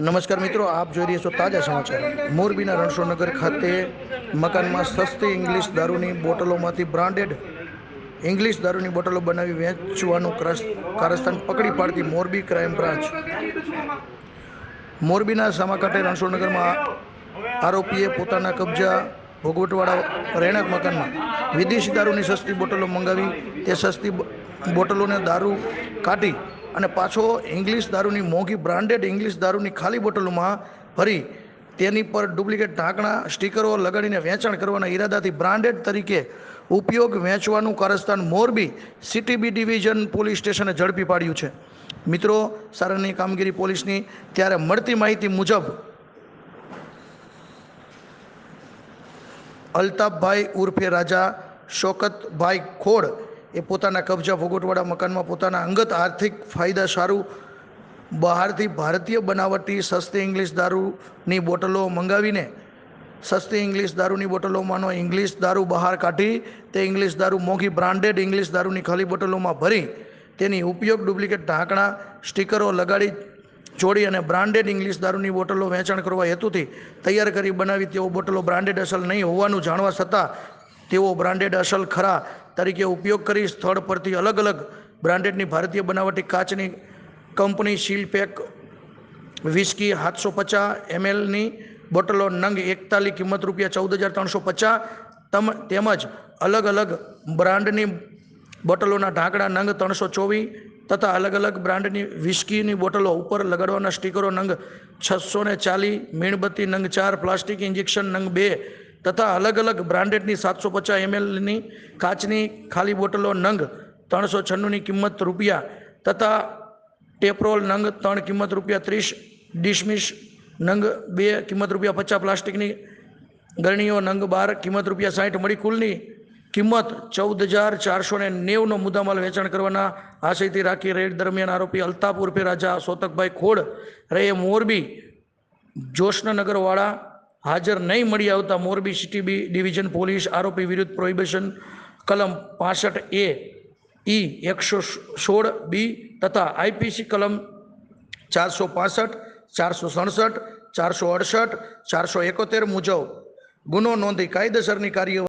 નમસ્કાર મિત્રો, આપ જોઈ રહ્યા છો તાજા સમાચાર. મોરબીના રણછોડનગર ખાતે મકાનમાં સસ્તી ઇંગ્લિશ દારૂની બોટલોમાંથી બ્રાન્ડેડ ઇંગ્લિશ દારૂની બોટલો બનાવી વેચવાનું કારસ્થાન પકડી પાડતી મોરબી ક્રાઇમ બ્રાન્ચ. મોરબીના સામાકાંઠે રણછોડનગરમાં આરોપીએ પોતાના કબજા ભોગવટવાળા રહેણાંક મકાનમાં વિદેશી દારૂની સસ્તી બોટલો મંગાવી, તે સસ્તી બોટલોને દારૂ કાઢી અને પાછો ઇંગ્લિશ દારૂની મોંઘી બ્રાન્ડેડ ઇંગ્લિશ દારૂની ખાલી બોટલોમાં ભરી તેની પર ડુપ્લિકેટ ઢાંકણા સ્ટીકરો લગાડીને વેચાણ કરવાના ઈરાદાથી બ્રાન્ડેડ તરીકે ઉપયોગ વેચવાનું કારસ્તાન Morbi city B division police સ્ટેશને ઝડપી પાડ્યું છે. મિત્રો, સારાની કામગીરી પોલીસની ત્યારે મળતી માહિતી મુજબ અલ્તાફભાઈ ઉર્ફે રાજા શોકતભાઈ ખોડ એ પોતાના કબજા ભોગવટવાળા મકાનમાં પોતાના અંગત આર્થિક ફાયદા સારું બહારથી ભારતીય બનાવટી સસ્તી ઇંગ્લિશ દારૂની બોટલો મંગાવીને સસ્તી ઇંગ્લિશ દારૂની બોટલોમાંનો ઇંગ્લિશ દારૂ બહાર કાઢી તે ઇંગ્લિશ દારૂ મોંઘી બ્રાન્ડેડ ઇંગ્લિશ દારૂની ખાલી બોટલોમાં ભરી તેની ઉપયોગ ડુપ્લિકેટ ઢાંકણા, સ્ટીકરો લગાડી, જોડી અને બ્રાન્ડેડ ઇંગ્લિશ દારૂની બોટલો વેચાણ કરવા હેતુથી તૈયાર કરી બનાવી તેઓ બોટલો બ્રાન્ડેડ અસલ નહીં હોવાનું જાણવા છતાં તેઓ બ્રાન્ડેડ અસલ ખરા તરીકે ઉપયોગ કરી સ્થળ પરથી અલગ અલગ બ્રાન્ડેડની ભારતીય બનાવટી કાચની કંપની સીલ પેક વિસ્કી સાતસો પચાસ એમએલની બોટલો નંગ એકતાલી કિંમત રૂપિયા ચૌદ હજાર ત્રણસો પચાસ. તમ, તેમજ અલગ અલગ બ્રાન્ડની બોટલોના ઢાંકણા નંગ ત્રણસો ચોવીસ તથા અલગ અલગ બ્રાન્ડની વિસ્કીની બોટલો ઉપર લગાડવાના સ્ટીકરો નંગ છસો ને ચાલીસ, મીણબત્તી નંગ ચાર, પ્લાસ્ટિક ઇન્જેક્શન નંગ બે તથા અલગ અલગ બ્રાન્ડેડની સાતસો પચાસ એમએલની કાચની ખાલી બોટલો નંગ ત્રણસો છન્નુંની કિંમત રૂપિયા તથા ટેપરોલ નંગ ત્રણ કિંમત રૂપિયા ત્રીસ, ડિશમિશ નંગ બે કિંમત રૂપિયા પચાસ, પ્લાસ્ટિકની ગરણીઓ નંગ બાર કિંમત રૂપિયા સાઠ મળી કુલની કિંમત ચૌદ હજાર ચારસો ને નેવનો મુદ્દામાલ વેચાણ કરવાના આશયથી રાખી રેડ દરમિયાન આરોપી અલ્તાપુર ઉર્ફે રાજા સોતકભાઈ ખોડ રહે મોરબી, જોશનગરવાળા હાજર નહીં મળી આવતા Morbi city B division police આરોપી વિરુદ્ધ પ્રોહિબિશન કલમ પાસઠ એ, ઈ એકસો સોળ બી તથા આઈપીસી કલમ ચારસો પાસઠ, ચારસો સડસઠ, ચારસો અડસઠ, ચારસો એકોતેર મુજબ ગુનો નોંધી કાયદેસરની કાર્યવાહી